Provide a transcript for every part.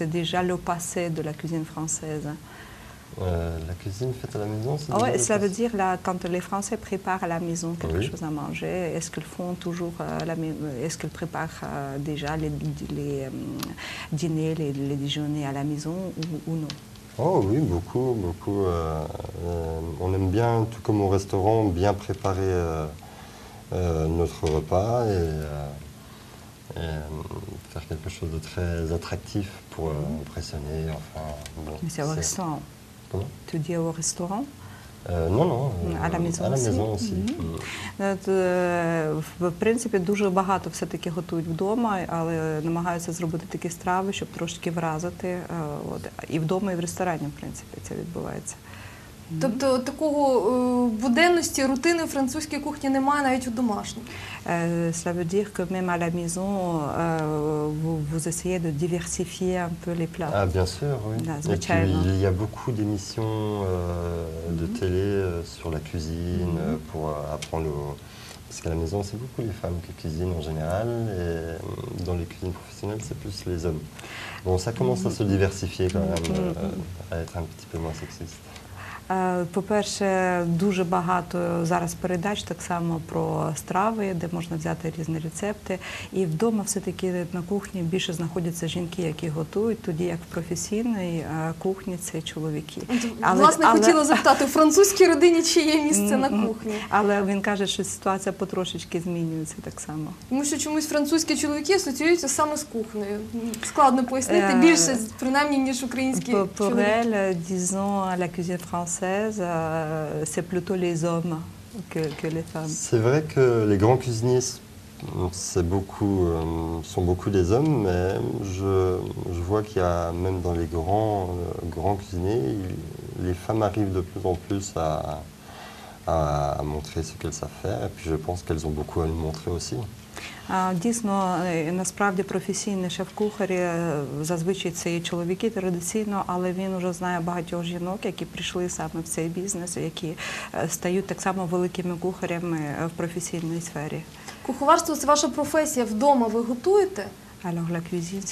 c'est déjà le passé de la cuisine française. Euh, la cuisine faite à la maison, déjà le ça veut dire là, quand les Français préparent à la maison quelque Oui. chose à manger, est-ce qu'ils font toujours euh, la même, est-ce qu'ils préparent euh, déjà les, les, euh, dîners, les, les déjeuners à la maison ou, ou non? Oh oui, beaucoup, beaucoup. euh, euh, on aime bien, tout comme au restaurant, bien préparer euh, euh, notre repas et, euh, euh, faire quelque chose de très attractif pour euh, impressionner. Enfin, bon, Mais c'est au restaurant. Comment Tu dis au restaurant Euh, Non, non. À la maison À la maison aussi. Mhm. Mm. От, е, В принципі, дуже багато все-таки готують вдома, але намагаються зробити такі страви, щоб трошки вразити. е, От. І вдома, і в ресторані, в принципі, це відбувається. Тобто такого е, буденності, рутини французькій кухні немає навіть у домашній. Euh, cela veut dire que même à la maison, euh, vous, vous essayez de diversifier un peu les plats. Ah, bien sûr, oui. Là, Et puis, звичайно. il y a beaucoup d'émissions euh, de Mhm. télé euh, sur la cuisine Mhm. euh, pour euh, apprendre au... Parce qu'à la maison, c'est beaucoup les femmes qui cuisinent en général, et euh, dans les cuisines professionnelles, c'est plus les hommes. Bon, ça commence à se diversifier quand même, Mhm. euh, à être un petit peu moins sexiste. Е, По-перше, дуже багато зараз передач так само про страви, де можна взяти різні рецепти. І вдома все-таки на кухні більше знаходяться жінки, які готують, тоді як в професійній е, кухні це чоловіки. Але- Власне, але- хотіла запитати, у французькій родині чи є місце на кухні? Але він каже, що ситуація потрошечки змінюється так само. Тому що чомусь французькі чоловіки асоціюються саме з кухнею. Складно пояснити Е, більше, принаймні, ніж українські чоловіки. Euh, c'est plutôt les hommes que, les femmes. C'est vrai que les grands cuisiniers beaucoup, euh, sont beaucoup des hommes, mais je, vois qu'il y a même dans les grands, euh, grands cuisiniers, les femmes arrivent de plus en plus à, à, à montrer ce qu'elles savent faire, et puis je pense qu'elles ont beaucoup à nous montrer aussi. Дійсно, е, насправді професійні шеф-кухарі е, зазвичай це і чоловіки традиційно, але він вже знає багатьох жінок, які прийшли саме в цей бізнес, які е, стають так само великими кухарями в професійній сфері. Куховарство це ваша професія. Вдома ви готуєте? Alors la cuisine,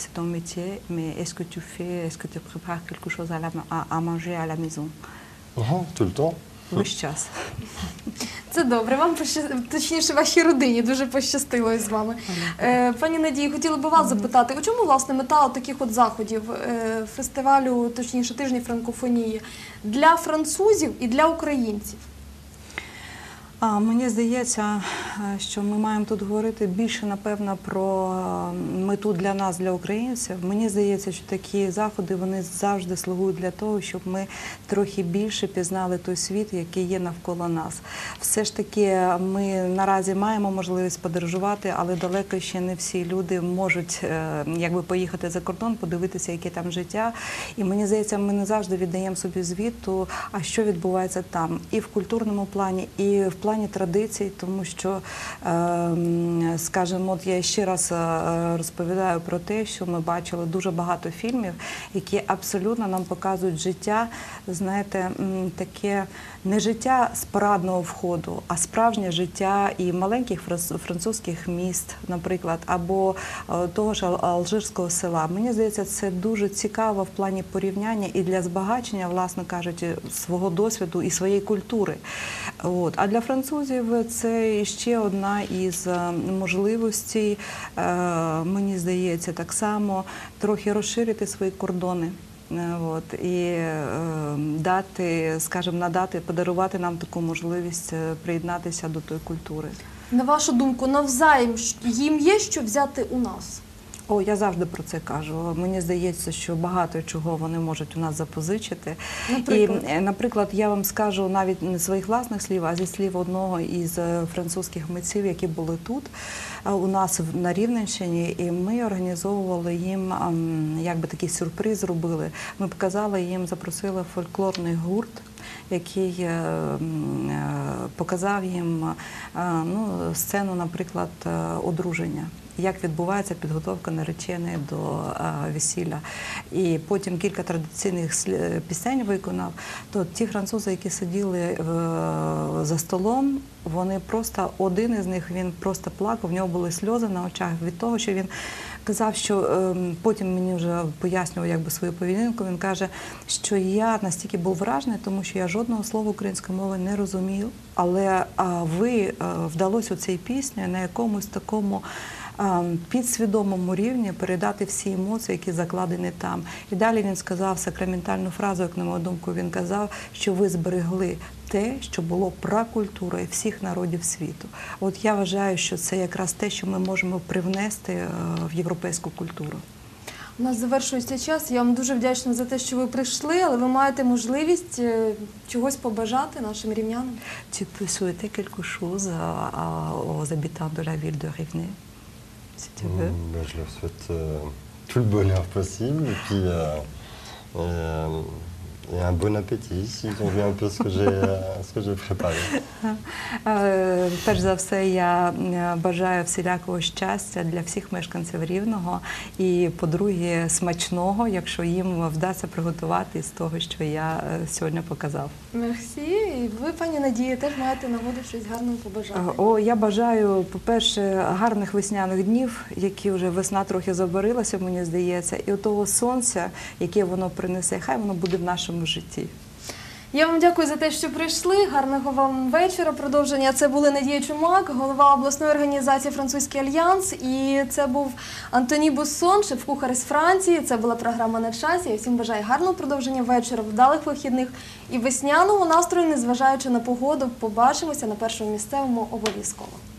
c'est ton métier, mais est-ce que tu fais, est-ce que tu prépares quelque chose à, la, à, à manger à la maison Mhm, tout le temps. Весь час. Це добре. Вам поща- точніше вашій родині дуже пощастило із вами. Е, пані Надії, хотіла би вас запитати, у чому власне мета таких от заходів е, фестивалю, точніше тижні франкофонії для французів і для українців? А, мені здається, е, що ми маємо тут говорити більше, напевно, про е, мету для нас, для українців. Мені здається, що такі заходи вони завжди слугують для того, щоб ми трохи більше пізнали той світ, який є навколо нас. Все ж таки, ми наразі маємо можливість подорожувати, але далеко ще не всі люди можуть е, якби поїхати за кордон, подивитися, яке там життя. І мені здається, ми не завжди віддаємо собі звіту, а що відбувається там, і в культурному плані, і в плані традицій, тому що, ем, скажімо, от я ще раз е, розповідаю про те, що ми бачили дуже багато фільмів, які абсолютно нам показують життя, знаєте, таке не життя з парадного входу, а справжнє життя і маленьких французьких міст, наприклад, або е, того ж алжирського села. Мені здається, це дуже цікаво в плані порівняння і для збагачення, власне кажучи, свого досвіду і своєї культури. От. А для французів це ще одна із е, можливостей, е, мені здається, так само трохи розширити свої кордони. Е, От, і е, дати, скажімо, надати, подарувати нам таку можливість е, приєднатися до тої культури. На вашу думку, навзаєм їм є що взяти у нас? О, я завжди про це кажу. Мені здається, що багато чого вони можуть у нас запозичити. Наприклад? І, наприклад, я вам скажу навіть не своїх власних слів, а зі слів одного із е, французьких митців, які були тут е, у нас на Рівненщині, і ми організовували їм якби такий сюрприз зробили. Ми показали їм, запросили фольклорний гурт. Який е, е, показав їм е, ну, сцену, наприклад, одруження, як відбувається підготовка нареченої до весілля. І потім кілька традиційних пісень виконав. То ті французи, які сиділи за столом, вони просто один із них він просто плакав. В нього були сльози на очах від того, що він сказав, що ем, потім мені вже пояснював якби свою поведінку. Він каже, що я настільки був вражений, тому що я жодного слова української мови не розумів. Але ви е, вдалося у цій пісні на якомусь такому. Підсвідомому рівні передати всі емоції, які закладені там. І далі він сказав сакраментальну фразу, як на мою думку, він казав, що ви зберегли те, що було пракультурою всіх народів світу. От я вважаю, що це якраз те, що ми можемо привнести е, в європейську культуру. У нас завершується час. Я вам дуже вдячна за те, що ви прийшли, але ви маєте можливість е, чогось побажати нашим рівнянам. Tu peux souhaiter quelque chose aux habitants de la ville de Rivne, Mm, bah, je leur souhaite euh, tout le bonheur possible. Euh, euh, et un bon appétit s'ils ont vu un peu ce que j'ai ce que j'ai préparé. Е, Перш за все, я е, бажаю всілякого щастя для всіх мешканців Рівного. І, по-друге, смачного, якщо їм вдасться приготувати з того, що я е, сьогодні показав. Мерсі. І ви, пані Надія, теж маєте нагоду щось гарного побажати. О, я бажаю, по-перше, гарних весняних днів, які вже весна трохи забарилася, мені здається, і того сонця, яке воно принесе, хай воно буде в нашому житті. Я вам дякую за те, що прийшли. Гарного вам вечора. Продовження. Це були Надія Чумак, голова обласної організації Французький альянс. І це був Антоні Буссон, шеф-кухар з Франції. Це була програма на часі. Я всім бажаю гарного продовження вечора, вдалих вихідних і весняного настрою, незважаючи на погоду. Побачимося на першому місцевому обов'язково.